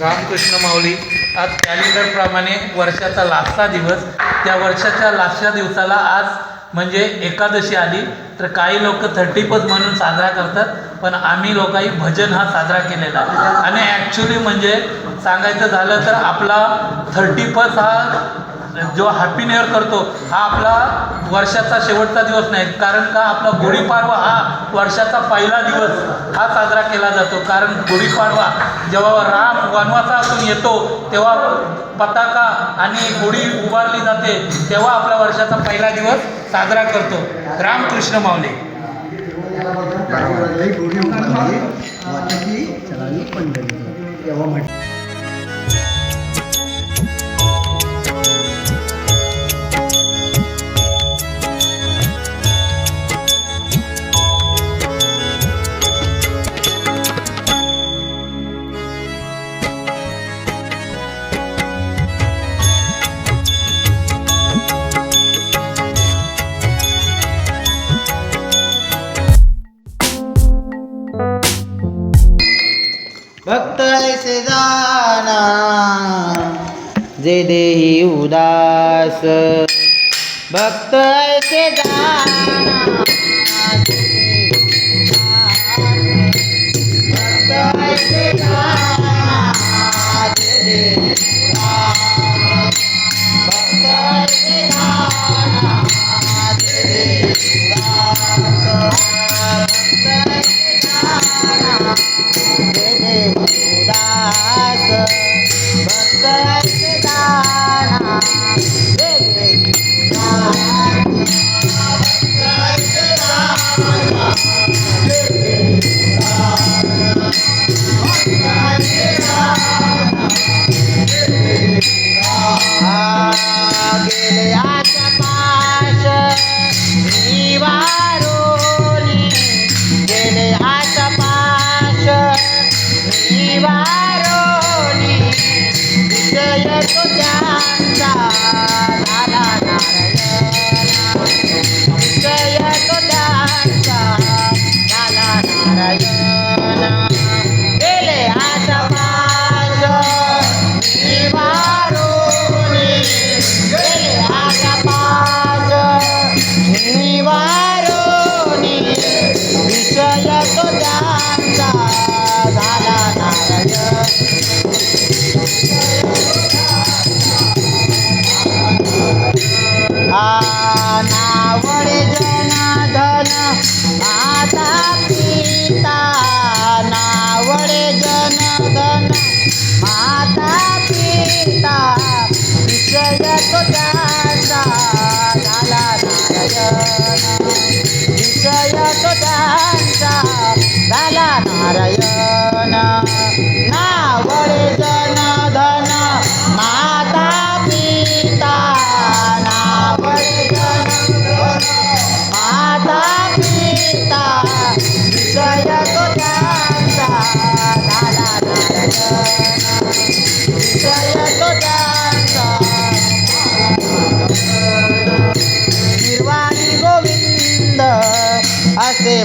रामकृष्ण माऊली. आज कॅलेंडरप्रमाणे वर्षाचा लास्टचा दिवस. त्या वर्षाच्या लास्टच्या दिवसाला आज म्हणजे एकादशी आली. तर काही लोक थर्टीपच म्हणून साजरा करतात पण आम्ही लोकांनी भजन हा साजरा केलेला. आणि ॲक्च्युली म्हणजे सांगायचं झालं तर आपला थर्टीपच हा जो हॅपी न्यू इयर करतो हा आपला वर्षाचा शेवटचा दिवस नाही कारण का आपला गुढीपाडवा हा वर्षाचा पहिला दिवस हा साजरा केला जातो. कारण गुढीपाडवा जेव्हा राम वनवासातून येतो तेव्हा पताका आणि गुढी उभारली जाते तेव्हा आपला वर्षाचा पहिला दिवस साजरा करतो. रामकृष्ण मावले उभारली पंढरी. तेव्हा म्हटलं जे देही उदास. भक्त ऐसे जाना Shiva.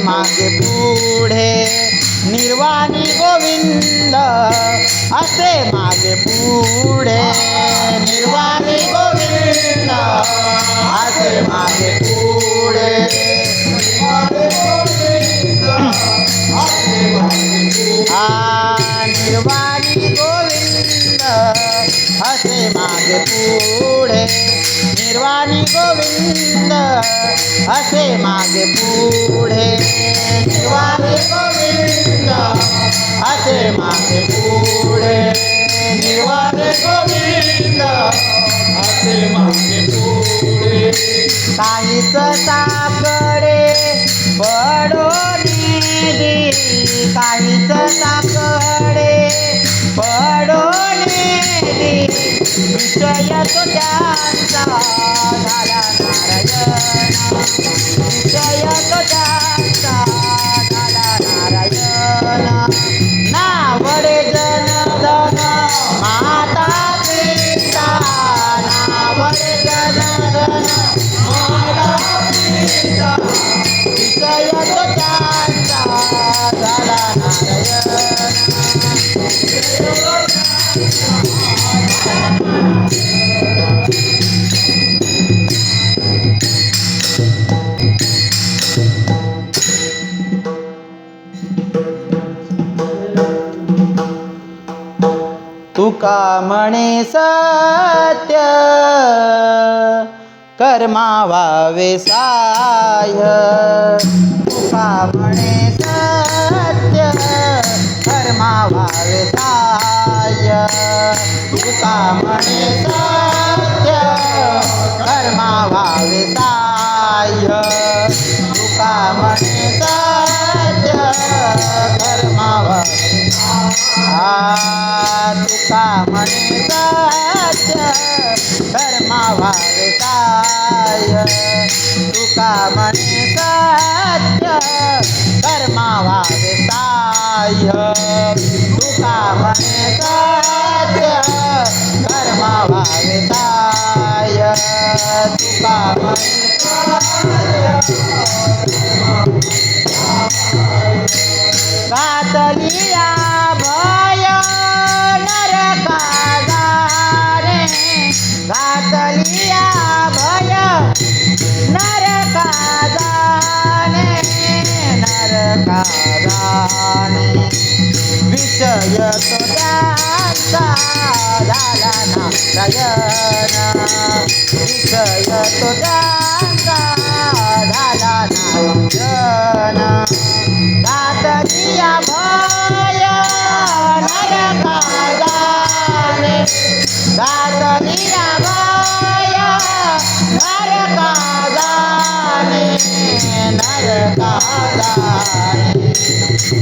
मागे पुढे. निर्वाणी गोविंद असे मागे पुढे. निर्वाणी गोविंद असे मागे पुढे. आ निर्वाणी गोविंद असे मागे पुढे. निर्वाणी गोविंद असे मागे पुढे. निर्वाणी गोविंद असे मागे पुढे. निर्वाणी गोविंद असे मागे पुढे. काहीच साकडे पडो दे. काहीच साकडे पडो विषय तो त्यांचा झाला नारायण. तुका म्हणे सत्य कर्मा व्हावे साय तुका म्हणे सत्य कर्मा व्हावे साय तुका म्हणे सत्य कर्मा व्हावे साय तुका म्हणे सत्य कर्मा व्हावे आ तुका म्हणे सत्य कर्मा व्हावे काय तुका म्हणे सत्य कर्मा व्हावे साय तुका म्हणे सत्य कर्मा व्हावे साय तुका म्हणे घातलिया त्यांचा झाला नारायण विषय तो त्यांचा झाला नारायण घातलिया भय नरका जाणे भय नरका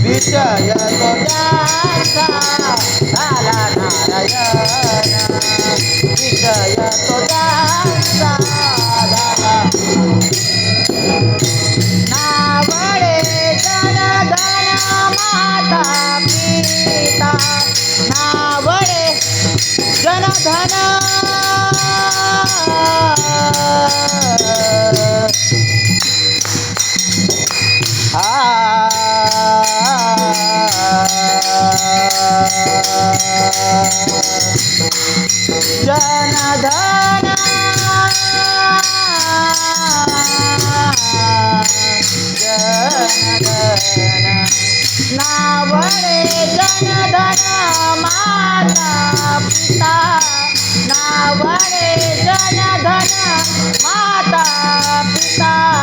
विषय जनधन नावळे जनधन माता पिता नावळे जनधन माता पिता।